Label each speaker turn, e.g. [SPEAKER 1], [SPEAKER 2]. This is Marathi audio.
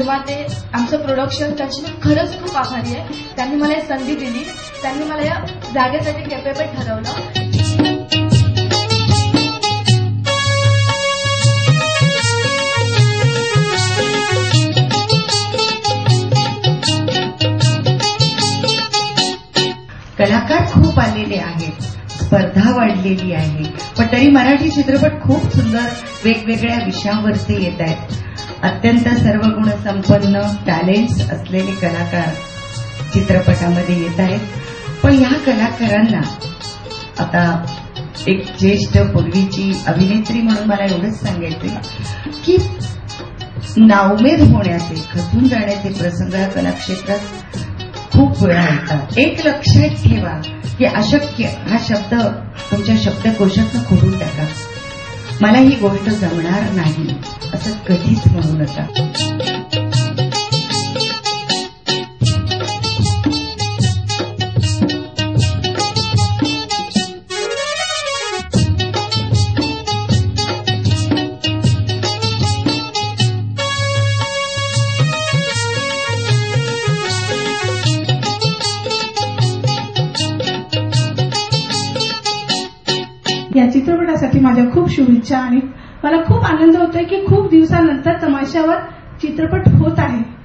[SPEAKER 1] निर्माते आमचं प्रोडक्शन त्यांची मी खरंच खूप आभारी आहे. त्यांनी मला ही संधी दिली. त्यांनी मला या जागेसाठी केपेबल ठरवलं.
[SPEAKER 2] कलाकार खूप आलेले आहेत. स्पर्धा वाढलेली आहे. पण तरी मराठी चित्रपट खूप सुंदर वेगवेगळ्या विषयांवरती येत आहेत. अत्यंत सर्व गुण संपन्न टॅलेंट्स असलेले कलाकार चित्रपटामध्ये येत आहेत. पण या कलाकारांना आता एक ज्येष्ठ पूर्वीची अभिनेत्री म्हणून मला एवढंच सांगायचे की नावमेद होण्याचे खचून जाण्याचे प्रसंग या कलाक्षेत्रात खूप वेळा येतात एक लक्षात ठेवा की अशक्य हा शब्द तुमच्या शब्दकोशातनं खोडून टाका? मला ही गोष्ट जमणार नाही. असं कधीच म्हणू नका.
[SPEAKER 3] या चित्रपटासाठी माझ्या खूप शुभेच्छा आणि मला खूप आनंद होतोय की खूप दिवसानंतर तमाशावर चित्रपट होत आहे.